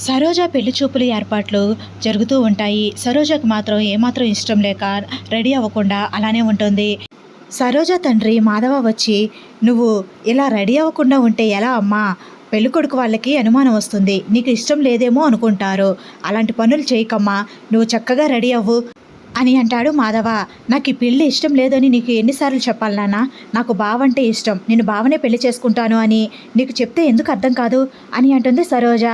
సరోజ పెళ్ళి చూపులు ఏర్పాట్లు జరుగుతూ ఉంటాయి. సరోజకు మాత్రం ఏమాత్రం ఇష్టం లేక రెడీ అవ్వకుండా అలానే ఉంటుంది. సరోజ తండ్రి మాధవ వచ్చి నువ్వు ఇలా రెడీ అవ్వకుండా ఉంటే ఎలా అమ్మా? పెళ్ళికొడుకు వాళ్ళకి అనుమానం వస్తుంది. నీకు ఇష్టం లేదేమో అనుకుంటారు. అలాంటి పనులు చేయకమ్మా. నువ్వు చక్కగా రెడీ అవ్వు అని అంటాడు మాధవ. నాకు ఈ పెళ్ళి ఇష్టం లేదని నీకు ఎన్నిసార్లు చెప్పాలి నాన్న. నాకు బావంటే ఇష్టం. నేను బావనే పెళ్ళి చేసుకుంటాను అని నీకు చెప్తే ఎందుకు అర్థం కాదు? అని అంటుంది సరోజ.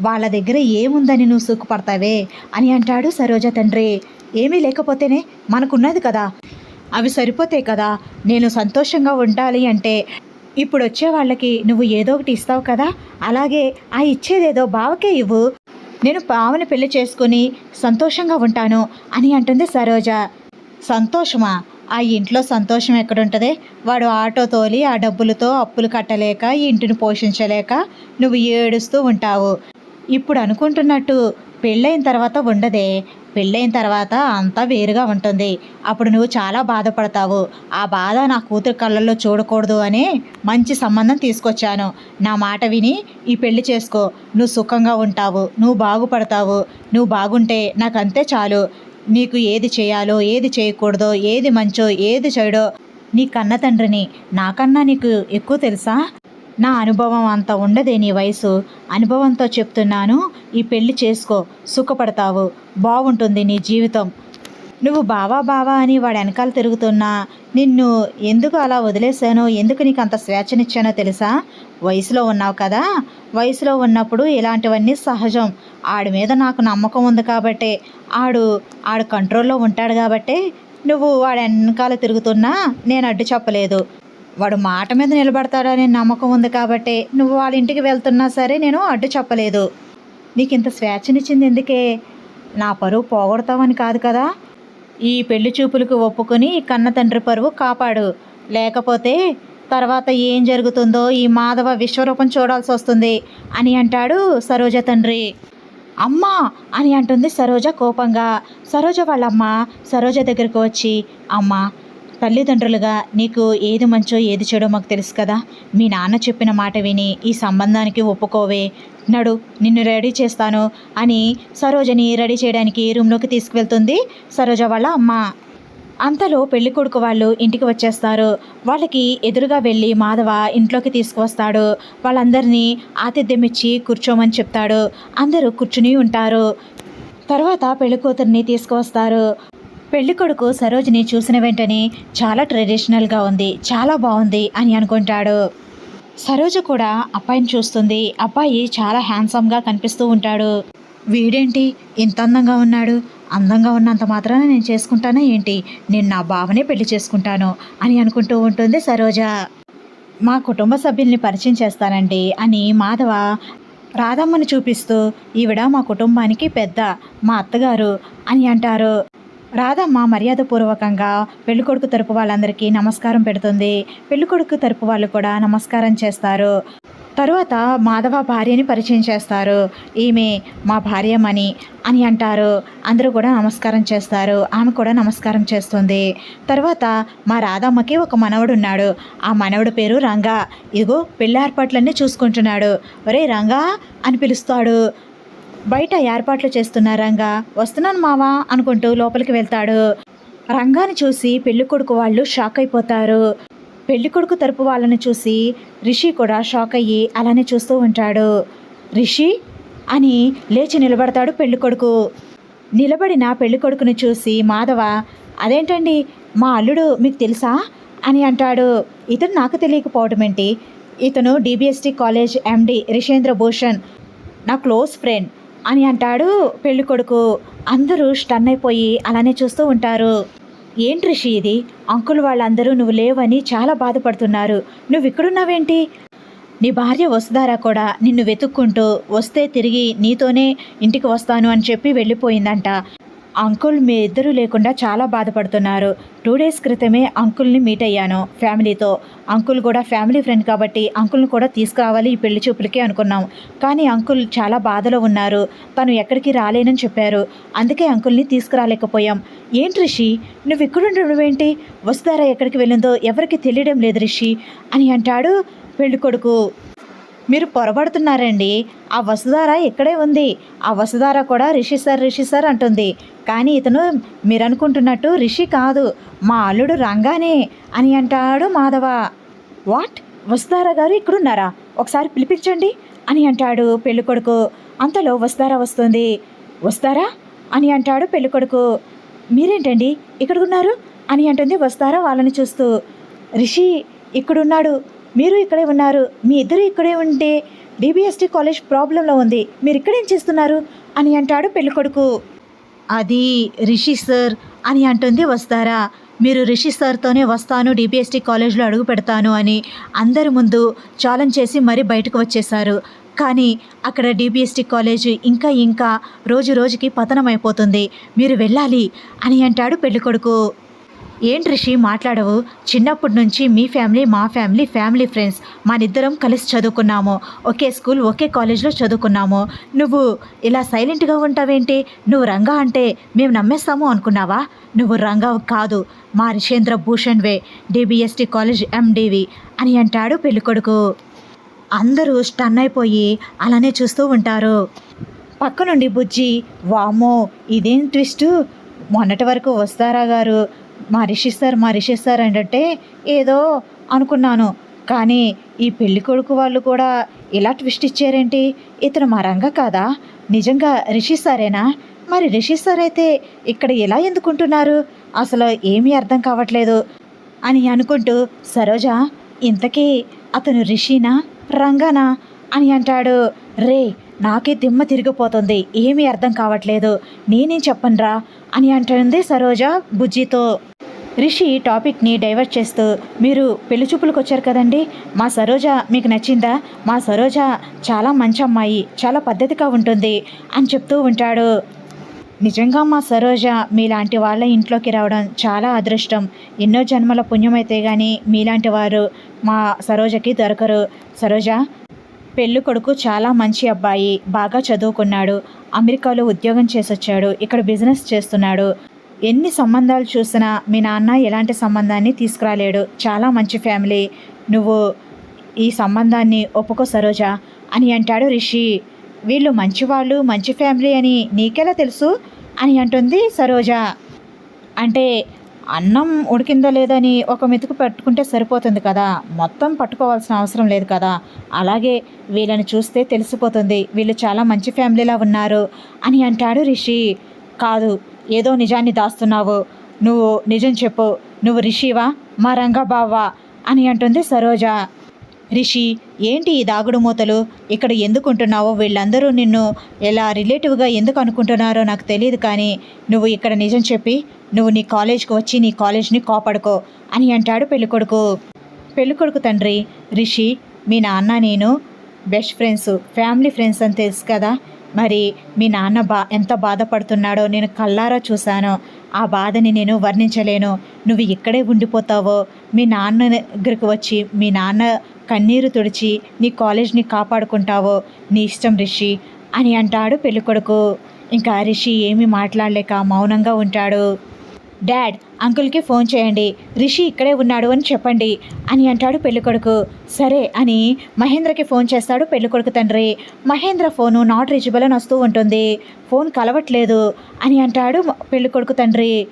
వాళ్ళ దగ్గర ఏముందని నువ్వు సుఖపడతావే అని అంటాడు సరోజ తండ్రి. ఏమీ లేకపోతేనే మనకున్నది కదా. అవి సరిపోతాయి కదా నేను సంతోషంగా ఉండాలి అంటే. ఇప్పుడు వచ్చే వాళ్ళకి నువ్వు ఏదో ఒకటి ఇస్తావు కదా? అలాగే ఆ ఇచ్చేదేదో బావకే ఇవ్వు. నేను బావని పెళ్ళి చేసుకుని సంతోషంగా ఉంటాను అని అంటుంది సరోజ. సంతోషమా? ఆ ఇంట్లో సంతోషం ఎక్కడుంటుంది? వాడు ఆటో తోలి ఆ డబ్బులతో అప్పులు కట్టలేక ఈ ఇంటిని పోషించలేక నువ్వు ఏడుస్తూ ఉంటావు. ఇప్పుడు అనుకుంటున్నట్టు పెళ్ళైన తర్వాత ఉండదే. పెళ్ళైన తర్వాత అంతా వేరుగా ఉంటుంది. అప్పుడు నువ్వు చాలా బాధపడతావు. ఆ బాధ నా కూతురు కళ్ళల్లో చూడకూడదు అనే మంచి సంబంధం తీసుకొచ్చాను. నా మాట విని ఈ పెళ్ళి చేసుకో. నువ్వు సుఖంగా ఉంటావు. నువ్వు బాగుపడతావు. నువ్వు బాగుంటే నాకు అంతే చాలు. నీకు ఏది చేయాలో ఏది చేయకూడదో ఏది మంచో ఏది చెడో నీ కన్న తండ్రిని. నాకన్నా నీకు ఎక్కువ తెలుసా? నా అనుభవం అంత ఉండదే నీ వయసు. అనుభవంతో చెప్తున్నాను ఈ పెళ్ళి చేసుకో సుఖపడతావు బాగుంటుంది నీ జీవితం. నువ్వు బావా బావా అని వాడి వెనకాల తిరుగుతున్నా నిన్ను ఎందుకు అలా వదిలేశానో ఎందుకు నీకు అంత స్వేచ్ఛనిచ్చానో తెలుసా? వయసులో ఉన్నావు కదా వయసులో ఉన్నప్పుడు ఇలాంటివన్నీ సహజం. ఆడి మీద నాకు నమ్మకం ఉంది కాబట్టే ఆడు ఆడు కంట్రోల్లో ఉంటాడు కాబట్టే నువ్వు వాడి వెనకాల తిరుగుతున్నా నేను అడ్డు చెప్పలేదు. వాడు మాట మీద నిలబడతాడనే నమ్మకం ఉంది కాబట్టి నువ్వు వాళ్ళ ఇంటికి వెళ్తున్నా సరే నేను అడ్డు చెప్పలేదు. నీకు ఇంత స్వేచ్ఛనిచ్చింది ఎందుకే? నా పరువు పోగొడతామని కాదు కదా? ఈ పెళ్ళి చూపులకు ఒప్పుకొని కన్న తండ్రి పరువు కాపాడు. లేకపోతే తర్వాత ఏం జరుగుతుందో ఈ మాధవ విశ్వరూపం చూడాల్సి వస్తుంది అని అంటాడు సరోజ తండ్రి. అమ్మా! అని అంటుంది సరోజ కోపంగా. సరోజ వాళ్ళమ్మ సరోజ దగ్గరికి వచ్చి అమ్మా తల్లిదండ్రులుగా నీకు ఏది మంచో ఏది చెడో మాకు తెలుసు కదా. మీ నాన్న చెప్పిన మాట విని ఈ సంబంధానికి ఒప్పుకోవే. నడు నిన్ను రెడీ చేస్తాను అని సరోజని రెడీ చేయడానికి రూమ్లోకి తీసుకువెళ్తుంది సరోజ వాళ్ళ అమ్మ. అంతలో పెళ్ళి కొడుకు వాళ్ళు ఇంటికి వచ్చేస్తారు. వాళ్ళకి ఎదురుగా వెళ్ళి మాధవ ఇంట్లోకి తీసుకువస్తాడు. వాళ్ళందరినీ ఆతిథ్యం ఇచ్చి కూర్చోమని చెప్తాడు. అందరూ కూర్చుని ఉంటారు. తర్వాత పెళ్ళికూతురిని తీసుకువస్తారు. పెళ్ళి కొడుకు సరోజిని చూసిన వెంటనే చాలా ట్రెడిషనల్గా ఉంది చాలా బాగుంది అని అనుకుంటాడు. సరోజ కూడా అబ్బాయిని చూస్తుంది అబ్బాయి చాలా హ్యాండ్సమ్గా కనిపిస్తూ ఉంటాడు. వీడేంటి ఇంత అందంగా ఉన్నాడు అందంగా ఉన్నంత మాత్రాన నేను చేసుకుంటానా ఏంటి? నేను నా బావనే పెళ్ళి చేసుకుంటాను అని అనుకుంటూ ఉంటుంది సరోజ. మా కుటుంబ సభ్యుల్ని పరిచయం చేస్తానండి అని మాధవ రాధమ్మను చూపిస్తూ ఈవిడ మా కుటుంబానికి పెద్ద మా అత్తగారు అని అంటారు. రాధమ్మ మర్యాదపూర్వకంగా పెళ్ళికొడుకు తరపు వాళ్ళందరికీ నమస్కారం పెడుతుంది. పెళ్ళికొడుకు తరపు వాళ్ళు కూడా నమస్కారం చేస్తారు. తరువాత మాధవ భార్యని పరిచయం చేస్తారు. ఈమె మా భార్యమని అని అంటారు. అందరూ కూడా నమస్కారం చేస్తారు. ఆమె కూడా నమస్కారం చేస్తుంది. తర్వాత మా రాధమ్మకి ఒక మనవడు ఉన్నాడు. ఆ మనవడు పేరు రంగా. ఇదిగో పెళ్ళి ఏర్పాట్లన్నీ చూసుకుంటున్నాడు. ఒరే రంగా అని పిలుస్తాడు. బయట ఏర్పాట్లు చేస్తున్న రంగా వస్తున్నాను మావా అనుకుంటూ లోపలికి వెళ్తాడు. రంగాని చూసి పెళ్ళి కొడుకు వాళ్ళు షాక్ అయిపోతారు. పెళ్ళి కొడుకు తరపు వాళ్ళని చూసి రిషి కూడా షాక్ అయ్యి అలానే చూస్తూ ఉంటాడు. రిషి? అని లేచి నిలబడతాడు పెళ్ళి కొడుకు. నిలబడిన పెళ్ళి కొడుకుని చూసి మాధవ అదేంటండి? మా అల్లుడు మీకు తెలుసా? అని అంటాడు. ఇతను నాకు తెలియకపోవడం ఏంటి? ఇతను DBST college MD Rishendra Bhushan నా క్లోజ్ ఫ్రెండ్. అని అంటాడు పెళ్ళి కొడుకు. అందరూ స్టన్ అయిపోయి అలానే చూస్తూ ఉంటారు. ఏంటి రిషి ఇది? అంకుల్ వాళ్ళందరూ నువ్వు లేవని చాలా బాధపడుతున్నారు. నువ్వు ఇక్కడున్నావేంటి? నీ భార్య వసుధారా కూడా? నిన్ను వెతుక్కుంటూ వస్తే తిరిగి నీతోనే ఇంటికి వస్తాను అని చెప్పి వెళ్ళిపోయిందంట. అంకుల్ మీ ఇద్దరు లేకుండా చాలా బాధపడుతున్నారు. టూ డేస్ క్రితమే అంకుల్ని మీట్ అయ్యాను ఫ్యామిలీతో. అంకుల్ కూడా ఫ్యామిలీ ఫ్రెండ్ కాబట్టి అంకుల్ని కూడా తీసుకురావాలి ఈ పెళ్ళి చూపులకి అనుకున్నాం. కానీ అంకుల్ చాలా బాధలో ఉన్నారు. తను ఎక్కడికి రాలేనని చెప్పారు. అందుకే అంకుల్ని తీసుకురాలేకపోయాం. ఏంటి రిషి? నువ్వు ఇక్కడుండవేంటి వస్తారా ఎక్కడికి వెళ్ళిందో ఎవరికి తెలియడం లేదు రిషి అని అంటాడు పెళ్ళికొడుకు మీరు పొరబడుతున్నారండి. ఆ వసుధార ఇక్కడే ఉంది. ఆ వసుధార కూడా రిషి సార్ రిషి సార్ అంటుంది. కానీ ఇతను మీరు అనుకుంటున్నట్టు రిషి కాదు మా అల్లుడు రంగానే అని అంటాడు మాధవ. వాట్? వస్తారా గారు ఇక్కడున్నారా? ఒకసారి పిలిపించండి అని అంటాడు పెళ్ళికొడుకు అంతలో వస్తారా వస్తుంది. వస్తారా అని అంటాడు పెళ్ళికొడుకు మీరేంటండి ఇక్కడున్నారు? అని అంటుంది వస్తారా వాళ్ళని చూస్తూ. రిషి ఇక్కడున్నాడు. మీరు ఇక్కడే ఉన్నారు. మీ ఇద్దరు ఇక్కడే ఉంటే డిబిఎస్టీ కాలేజ్ ప్రాబ్లంలో ఉంది. మీరు ఇక్కడేం చేస్తున్నారు? అని అంటాడు పెళ్ళికొడుకు అది రిషి సార్ అని అంటుంది వస్తారా? మీరు రిషి సార్తోనే వస్తాను డిబిఎస్టీ కాలేజ్లో అడుగు పెడతాను అని అందరి ముందు ఛాలెంజ్ చేసి మరీ బయటకు వచ్చేశారు. కానీ అక్కడ డిబిఎస్టీ కాలేజ్ ఇంకా ఇంకా రోజు రోజుకి పతనమైపోతుంది. మీరు వెళ్ళాలి అని అంటాడు పెళ్ళికొడుకు. ఏంటి రిషి మాట్లాడవు? చిన్నప్పటి నుంచి మీ ఫ్యామిలీ మా ఫ్యామిలీ ఫ్యామిలీ ఫ్రెండ్స్. మనిద్దరం కలిసి చదువుకున్నాము. ఒకే స్కూల్ ఒకే కాలేజ్లో చదువుకున్నాము. నువ్వు ఇలా సైలెంట్గా ఉంటావేంటి? నువ్వు రంగా అంటే మేము నమ్మేస్తాము అనుకున్నావా? నువ్వు రంగా కాదు. మా రిషేంద్ర భూషణ్ వే డిబిఎస్టి కాలేజ్ ఎండివి అని అంటాడు పెళ్ళికొడుకు అందరూ స్టన్ అయిపోయి అలానే చూస్తూ ఉంటారు. పక్క నుండి బుజ్జి వామో ఇదేం ట్విస్టు? మొన్నటి వరకు వస్తారా గారు? మా రిషి సార్ మా రిషి సార్ అంటే ఏదో అనుకున్నాను. కానీ ఈ పెళ్ళి కొడుకు వాళ్ళు కూడా ఇలా ట్విస్ట్ ఇచ్చారేంటి? ఇతను మా రంగ కాదా? నిజంగా రిషి సారేనా? మరి రిషి సార్ అయితే ఇక్కడ ఎలా ఎందుకుంటున్నారు? అసలు ఏమీ అర్థం కావట్లేదు అని అనుకుంటూ సరోజ ఇంతకీ అతను రిషినా రంగానా అని అంటాడు. రే నాకే దిమ్మ తిరిగిపోతుంది. ఏమీ అర్థం కావట్లేదు. నేనేం చెప్పనురా అని అంటుంది సరోజ బుజ్జితో. రిషి టాపిక్ని డైవర్ట్ చేస్తూ మీరు పెళ్ళి చూపులకు వచ్చారు కదండి? మా సరోజ మీకు నచ్చిందా? మా సరోజ చాలా మంచి అమ్మాయి చాలా పద్ధతిగా ఉంటుంది అని చెప్తూ ఉంటాడు. నిజంగా మా సరోజ మీలాంటి వాళ్ళ ఇంట్లోకి రావడం చాలా అదృష్టం. ఎన్నో జన్మల పుణ్యమైతే కానీ మీలాంటి వారు మా సరోజకి దొరకరు. సరోజ పెళ్ళి కొడుకు చాలా మంచి అబ్బాయి బాగా చదువుకున్నాడు అమెరికాలో ఉద్యోగం చేసొచ్చాడు ఇక్కడ బిజినెస్ చేస్తున్నాడు. ఎన్ని సంబంధాలు చూసినా మీ నాన్న ఎలాంటి సంబంధాన్ని తీసుకురాలేడు. చాలా మంచి ఫ్యామిలీ. నువ్వు ఈ సంబంధాన్ని ఒప్పుకో సరోజ అని అంటాడు రిషి. వీళ్ళు మంచివాళ్ళు మంచి ఫ్యామిలీ అని నీకెలా తెలుసు? అని అంటుంది సరోజ. అంటే అన్నం ఉడికిందో లేదని ఒక మెతుకు పట్టుకుంటే సరిపోతుంది కదా. మొత్తం పట్టుకోవాల్సిన అవసరం లేదు కదా. అలాగే వీళ్ళని చూస్తే తెలిసిపోతుంది. వీళ్ళు చాలా మంచి ఫ్యామిలీలా ఉన్నారు అని అంటాడు రిషి. కాదు. ఏదో నిజాన్ని దాస్తున్నావు. నువ్వు నిజం చెప్పు. నువ్వు రిషివా? మా రంగబావా? అని అంటుంది సరోజ. రిషి ఏంటి ఈ దాగుడు మూతలు? ఇక్కడ ఎందుకుంటున్నావో వీళ్ళందరూ నిన్ను ఎలా రిలేటివ్గా ఎందుకు అనుకుంటున్నారో నాకు తెలియదు కానీ నువ్వు ఇక్కడ నిజం చెప్పి నువ్వు నీ కాలేజ్కి వచ్చి నీ కాలేజ్ని కాపాడుకో అని అంటాడు పెళ్ళికొడుకు. పెళ్ళికొడుకు తండ్రి రిషి మీ నాన్న నేను బెస్ట్ ఫ్రెండ్స్ ఫ్యామిలీ ఫ్రెండ్స్ అని తెలుసు కదా? మరి మీ నాన్న బా ఎంత బాధపడుతున్నాడో నేను కల్లారా చూశాను. ఆ బాధని నేను వర్ణించలేను. నువ్వు ఇక్కడే ఉండిపోతావో. మీ నాన్న దగ్గరకు వచ్చి మీ నాన్న కన్నీరు తుడిచి నీ కాలేజ్ని కాపాడుకుంటావో. నీ ఇష్టం రిషి అని అంటాడు పెళ్ళికొడుకు. ఇంకా రిషి ఏమీ మాట్లాడలేక మౌనంగా ఉంటాడు. డాడ్ అంకుల్కి ఫోన్ చేయండి. రిషి ఇక్కడే ఉన్నాడు అని చెప్పండి. అని అంటాడు పెళ్ళికొడుకు. సరే అని మహేంద్రకి ఫోన్ చేస్తాడు పెళ్ళికొడుకు తండ్రి. మహేంద్ర ఫోను నాట్ రీచబుల్ అని వస్తూ ఉంటుంది. ఫోన్ కలవట్లేదు అని అంటాడు పెళ్ళికొడుకు తండ్రి.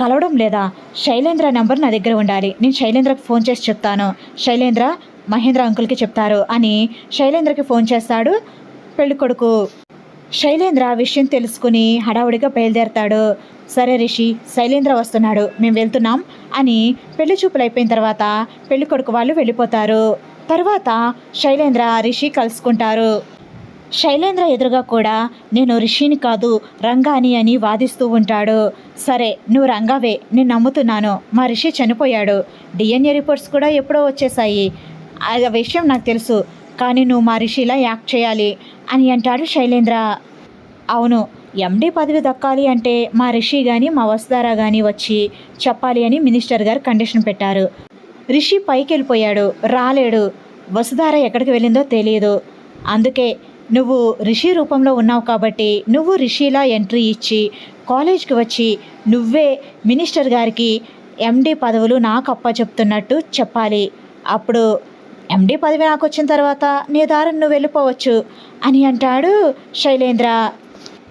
కలవడం లేదా? శైలేంద్ర నెంబర్ నా దగ్గర ఉండాలి. నేను శైలేంద్రకి ఫోన్ చేసి చెప్తాను. శైలేంద్ర మహేంద్ర అంకుల్కి చెప్తారు అని శైలేంద్రకి ఫోన్ చేస్తాడు పెళ్ళికొడుకు. శైలేంద్ర విషయం తెలుసుకుని హడావుడిగా బయలుదేరతాడు. సరే రిషి శైలేంద్ర వస్తున్నాడు. మేము వెళ్తున్నాం అని పెళ్ళి చూపులు అయిపోయిన తర్వాత పెళ్ళి కొడుకు వాళ్ళు వెళ్ళిపోతారు. తర్వాత శైలేంద్ర రిషి కలుసుకుంటారు. శైలేంద్ర ఎదురుగా కూడా నేను రిషిని కాదు రంగాని అని వాదిస్తూ ఉంటాడు. సరే నువ్వు రంగావే నేను నమ్ముతున్నాను. మా రిషి చనిపోయాడు. డిఎన్ఏ రిపోర్ట్స్ కూడా ఎప్పుడో వచ్చేసాయి ఆ విషయం నాకు తెలుసు కానీ నువ్వు మా రిషిలా యాక్ట్ చేయాలి. అని అంటాడు శైలేంద్ర. అవును ఎండీ పదవి దక్కాలి అంటే మా రిషి కానీ మా వసుధారా కానీ వచ్చి చెప్పాలి అని మినిస్టర్ గారు కండిషన్ పెట్టారు. రిషి పైకి వెళ్ళిపోయాడు రాలేడు. వసుధార ఎక్కడికి వెళ్ళిందో తెలియదు అందుకే నువ్వు రిషి రూపంలో ఉన్నావు కాబట్టి నువ్వు రిషిలా ఎంట్రీ ఇచ్చి కాలేజ్కి వచ్చి నువ్వే మినిస్టర్ గారికి ఎండి పదవులు నాకు అప్ప చెప్తున్నట్టు చెప్పాలి. అప్పుడు ఎండి పదవి నాకు వచ్చిన తర్వాత నీ దారిని నువ్వు వెళ్ళిపోవచ్చు అని అంటాడు శైలేంద్ర.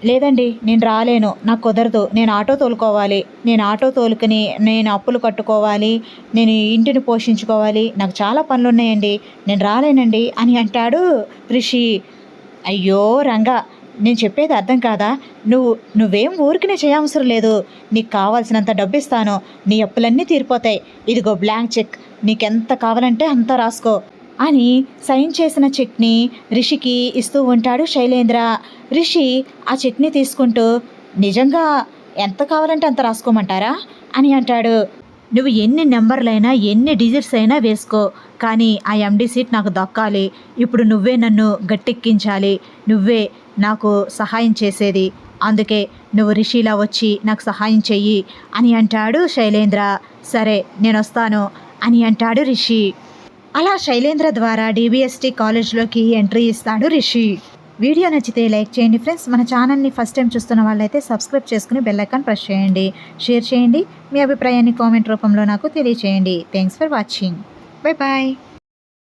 లేదండి నేను రాలేను నాకు కుదరదు నేను ఆటో తోలుకోవాలి నేను ఆటో తోలుకుని నేను అప్పులు కట్టుకోవాలి నేను ఇంటిని పోషించుకోవాలి నాకు చాలా పనులు ఉన్నాయండి నేను రాలేనండి అని అంటాడు రిషి. అయ్యో రంగా నేను చెప్పేది అర్థం కాదా? నువ్వు నువ్వేం ఊరికినే చేయవసరం లేదు నీకు కావాల్సినంత డబ్బు ఇస్తాను నీ అప్పులన్నీ తీరిపోతాయి ఇదిగో బ్లాంక్ చెక్ నీకెంత కావాలంటే అంత రాసుకో అని సైన్ చేసిన చట్నీ రిషికి ఇస్తూ ఉంటాడు శైలేంద్ర. రిషి ఆ చట్నీ తీసుకుంటూ నిజంగా ఎంత కావాలంటే అంత రాసుకోమంటారా? అని అంటాడు. నువ్వు ఎన్ని నెంబర్లైనా ఎన్ని డిజిట్స్ అయినా వేసుకో కానీ ఆ ఎండి సీట్ నాకు దక్కాలి. ఇప్పుడు నువ్వే నన్ను గట్టెక్కించాలి. నువ్వే నాకు సహాయం చేసేది. అందుకే నువ్వు రిషిలా వచ్చి నాకు సహాయం చెయ్యి అని అంటాడు శైలేంద్ర. సరే నేను వస్తాను అని అంటాడు రిషి. అలా శైలేంద్ర ద్వారా డిబిఎస్టీ కాలేజ్లోకి ఎంట్రీ ఇస్తాడు రిషి. వీడియో నచ్చితే లైక్ చేయండి ఫ్రెండ్స్. మన ఛానల్ని ఫస్ట్ టైం చూస్తున్న వాళ్ళైతే సబ్స్క్రైబ్ చేసుకుని బెల్ ఐకాన్ ప్రెస్ చేయండి. షేర్ చేయండి. మీ అభిప్రాయాన్ని కామెంట్ రూపంలో నాకు తెలియచేయండి. Thanks for watching bye bye